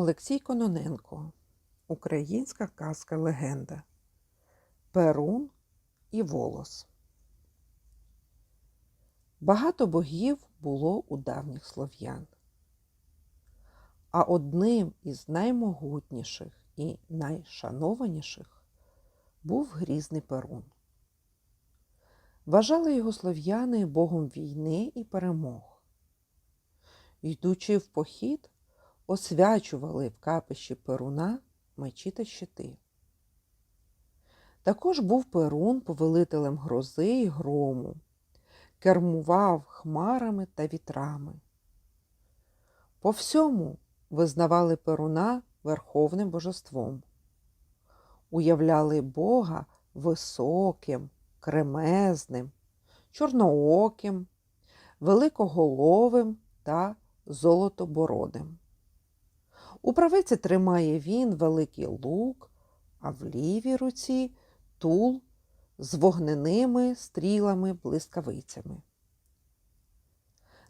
Олексій Кононенко. Українська казка легенда. Перун і волос. Багато богів було у давніх слов'ян. А одним із наймогутніших і найшанованіших був грізний Перун. Вважали його слов'яни богом війни і перемог. Йдучи в похід, освячували в капищі Перуна мечі та щити. Також був Перун повелителем грози й грому, кермував хмарами та вітрами. По всьому визнавали Перуна верховним божеством, уявляли Бога високим, кремезним, чорнооким, великоголовим та золотобородим. У правиці тримає він великий лук, а в лівій руці тул з вогненими стрілами блискавицями.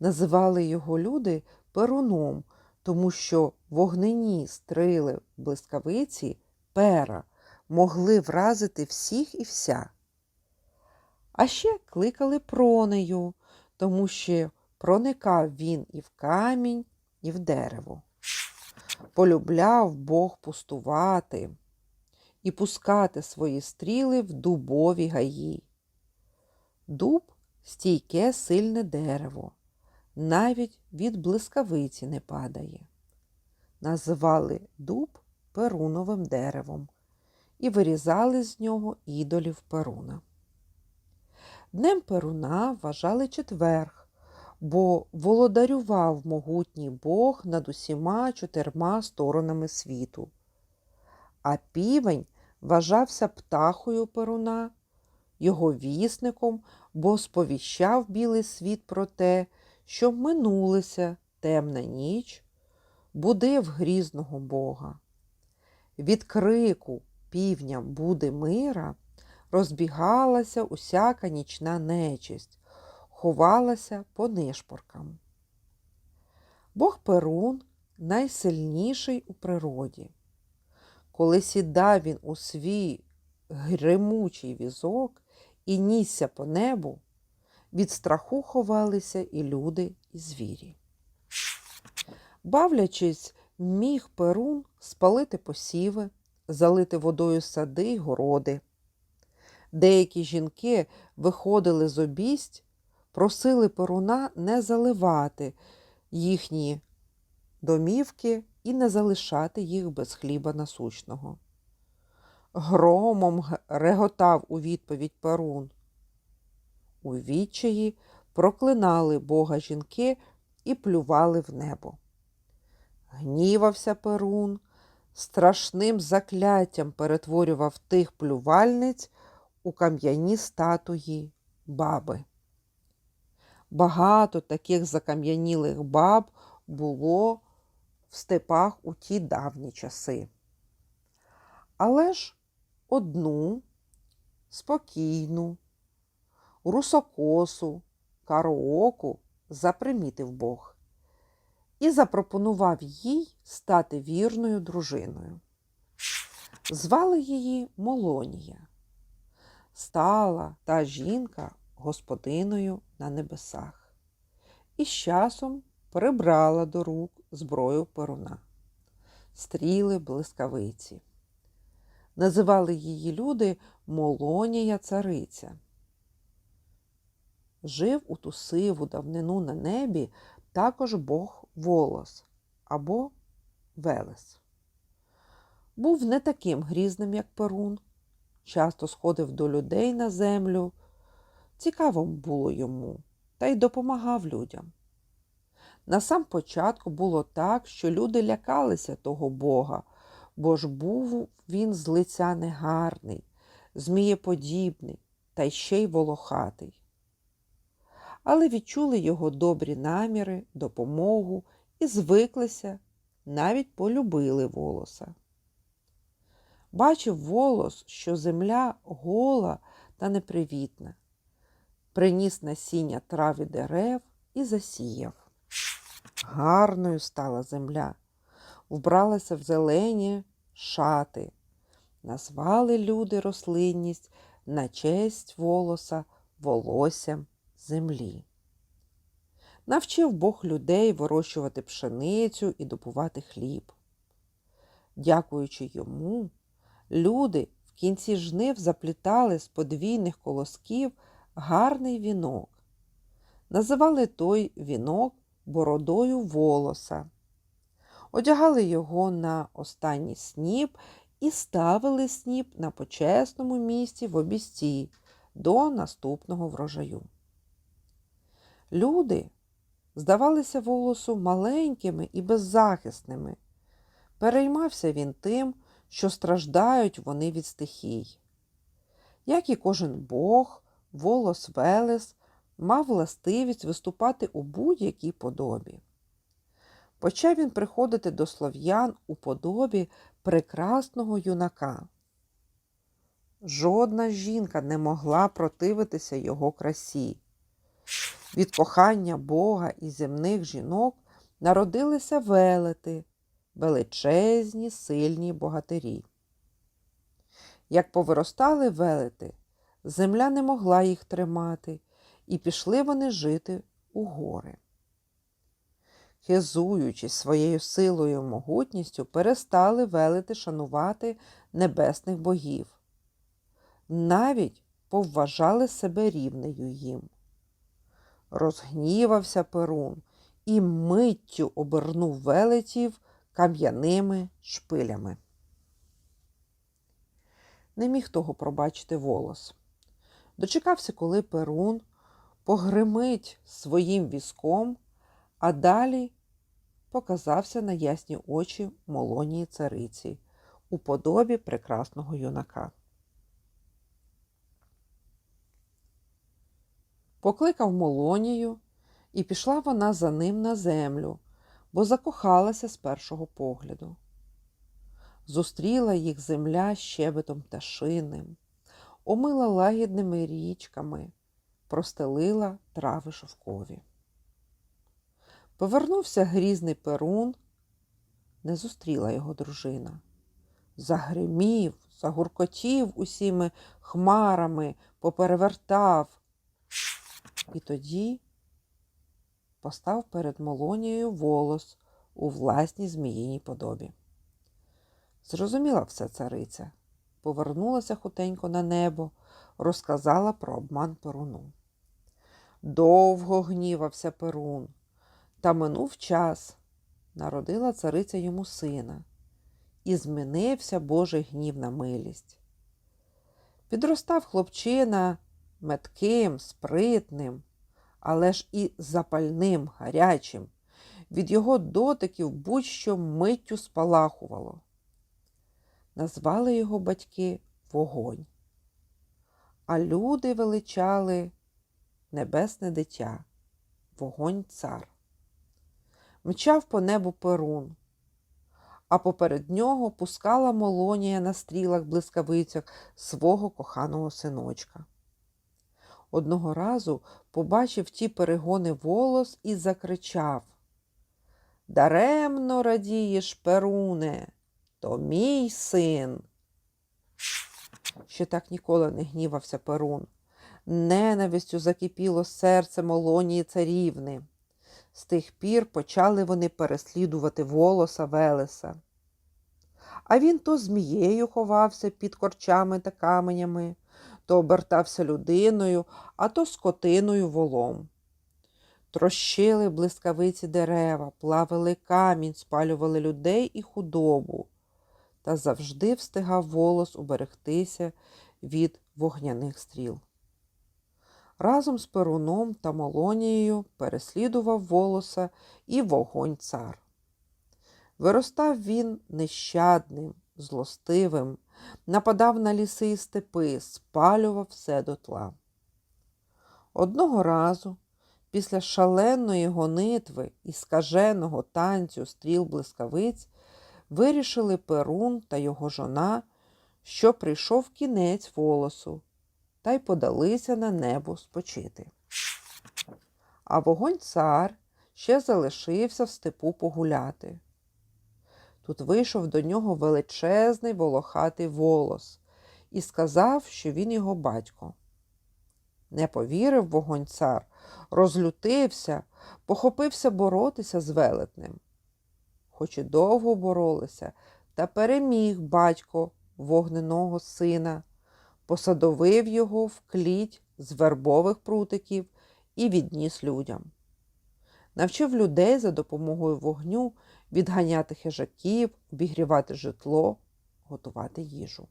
Називали його люди перуном, тому що вогнені стріли блискавиці пера могли вразити всіх і вся. А ще кликали пронею, тому що проникав він і в камінь, і в дерево. Полюбляв Бог пустувати і пускати свої стріли в дубові гаї. Дуб стійке сильне дерево, навіть від блискавиці не падає. Називали дуб перуновим деревом і вирізали з нього ідолів перуна. Днем Перуна вважали четверг, бо володарював могутній Бог над усіма чотирма сторонами світу. А півень вважався птахою Перуна, його вісником, бо сповіщав білий світ про те, що минулася темна ніч, будив грізного Бога. Від крику півня буде мира розбігалася усяка нічна нечисть, ховалася по нишпоркам. Бог Перун найсильніший у природі. Коли сідав він у свій гримучий візок і нісся по небу, від страху ховалися і люди, і звірі. Бавлячись, міг Перун спалити посіви, залити водою сади й городи. Деякі жінки виходили з обість, просили Перуна не заливати їхні домівки і не залишати їх без хліба насущного. Громом реготав у відповідь Перун. У відчаї проклинали Бога жінки і плювали в небо. Гнівався Перун, страшним закляттям перетворював тих плювальниць у кам'яні статуї баби. Багато таких закам'янілих баб було в степах у ті давні часи. Але ж одну спокійну, русокосу, карооку запримітив Бог і запропонував їй стати вірною дружиною. Звали її Молонія. Стала та жінка господиною на небесах і з часом прибрала до рук зброю перуна, стріли блискавиці. Називали її люди Молонія цариця. Жив у ту сиву давнину на небі також бог волос або Велес. Був не таким грізним, як Перун, часто сходив до людей на землю. Цікаво було йому, та й допомагав людям. На сам початку було так, що люди лякалися того Бога, бо ж був він з лиця негарний, змієподібний та ще й волохатий. Але відчули його добрі наміри, допомогу і звиклися, навіть полюбили волоса. Бачив волос, що земля гола та непривітна, приніс насіння трав і дерев і засіяв. Гарною стала земля. вбралася в зелені шати. Назвали люди рослинність на честь волоса волоссям землі. Навчив Бог людей вирощувати пшеницю і добувати хліб. Дякуючи йому, люди в кінці жнив заплітали з подвійних колосків гарний вінок. Називали той вінок бородою волоса. Одягали його на останній сніп і ставили сніп на почесному місці в обісті до наступного врожаю. Люди здавалися волосу маленькими і беззахисними. Переймався він тим, що страждають вони від стихій. Як і кожен бог, волос Велес мав властивість виступати у будь-якій подобі. Почав він приходити до слов'ян у подобі прекрасного юнака. Жодна жінка не могла противитися його красі. Від кохання Бога і земних жінок народилися велети, величезні, сильні богатирі. Як повиростали велети, земля не могла їх тримати, і пішли вони жити у гори. Хизуючись своєю силою і могутністю, перестали велети шанувати небесних богів. Навіть повважали себе рівнею їм. Розгнівався Перун і миттю обернув велетів кам'яними шпилями. Не міг того пробачити волос. Дочекався, коли Перун погримить своїм візком, а далі показався на ясні очі молонії цариці у подобі прекрасного юнака. Покликав Молонію, і пішла вона за ним на землю, бо закохалася з першого погляду. Зустріла їх земля щебетом пташиним, омила лагідними річками, простелила трави шовкові. Повернувся грізний перун, не зустріла його дружина. Загримів, загуркотів усіми хмарами, поперевертав. І тоді постав перед Молонією волос у власній зміїній подобі. Зрозуміла все цариця, повернулася хутенько на небо, розказала про обман Перуну. Довго гнівався Перун, та минув час, народила цариця йому сина, і змінився Божий гнів на милість. Підростав хлопчина метким, спритним, але ж і запальним, гарячим. Від його дотиків будь-що миттю спалахувало. Назвали його батьки вогонь, а люди величали небесне дитя, вогонь цар. Мчав по небу перун, а поперед нього пускала молонія на стрілах блискавицях свого коханого синочка. Одного разу побачив ті перегони волос і закричав Даремно радієш, Перуне, то мій син. Ще так ніколи не гнівався Перун. Ненавистю закипіло серце Молонії царівни. З тих пір почали вони переслідувати волоса Велеса. А він то змією ховався під корчами та каменями, то обертався людиною, а то скотиною волом. Трощили блискавиці дерева, плавили камінь, спалювали людей і худобу, та завжди встигав волос уберегтися від вогняних стріл. Разом з Перуном та Молонією переслідував волоса і вогонь цар. Виростав він нещадним, злостивим, нападав на ліси і степи, спалював все дотла. Одного разу, після шаленої гонитви і скаженого танцю стріл блискавиць, вирішили Перун та його жона, що прийшов кінець волосу, та й подалися на небо спочити. А вогонь цар ще залишився в степу погуляти. Тут вийшов до нього величезний волохатий волос і сказав, що він його батько. Не повірив вогонь цар, розлютився, похопився боротися з велетнем. Хоч і довго боролися, та переміг батько вогненого сина, посадовив його в кліть з вербових прутиків і відніс людям. Навчив людей за допомогою вогню відганяти хижаків, обігрівати житло, готувати їжу.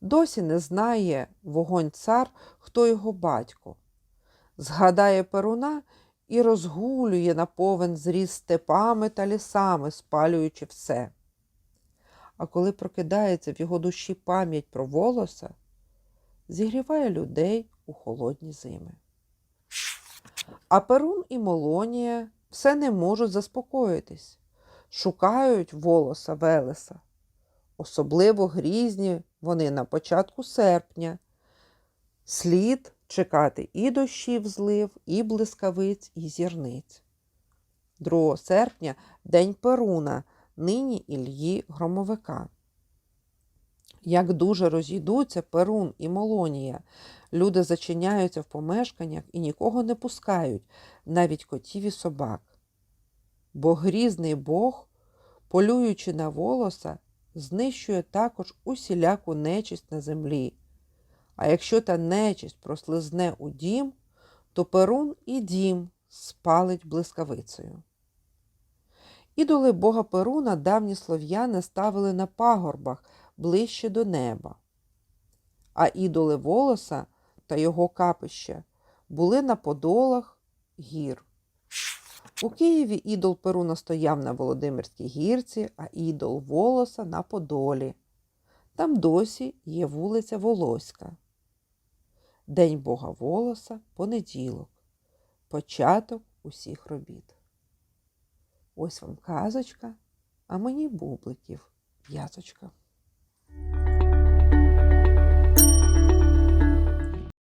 Досі не знає вогонь цар, хто його батько. Згадає Перуна і розгулює на повен зріз степами та лісами, спалюючи все. А коли прокидається в його душі пам'ять про волоса, зігріває людей у холодні зими. А Перун і Молонія все не можуть заспокоїтись, шукають волоса Велеса. Особливо грізні вони на початку серпня. Слід чекати і дощів злив, і блискавиць, і зірниць. 2 серпня день Перуна, нині Ільї Громовика. Як дуже розійдуться Перун і Молонія, люди зачиняються в помешканнях і нікого не пускають, навіть котів і собак. Бо грізний Бог, полюючи на волоса, знищує також усіляку нечисть на землі. А якщо та нечисть прослизне у дім, то перун і дім спалить блискавицею. Ідоли бога Перуна давні слов'яни ставили на пагорбах ближче до неба, а ідоли волоса та його капища були на подолах гір. У Києві ідол Перуна стояв на Володимирській гірці, а ідол волоса на Подолі. Там досі є вулиця Волоська. День Бога волоса понеділок. Початок усіх робіт. Ось вам казочка, а мені бубликів в'язочка.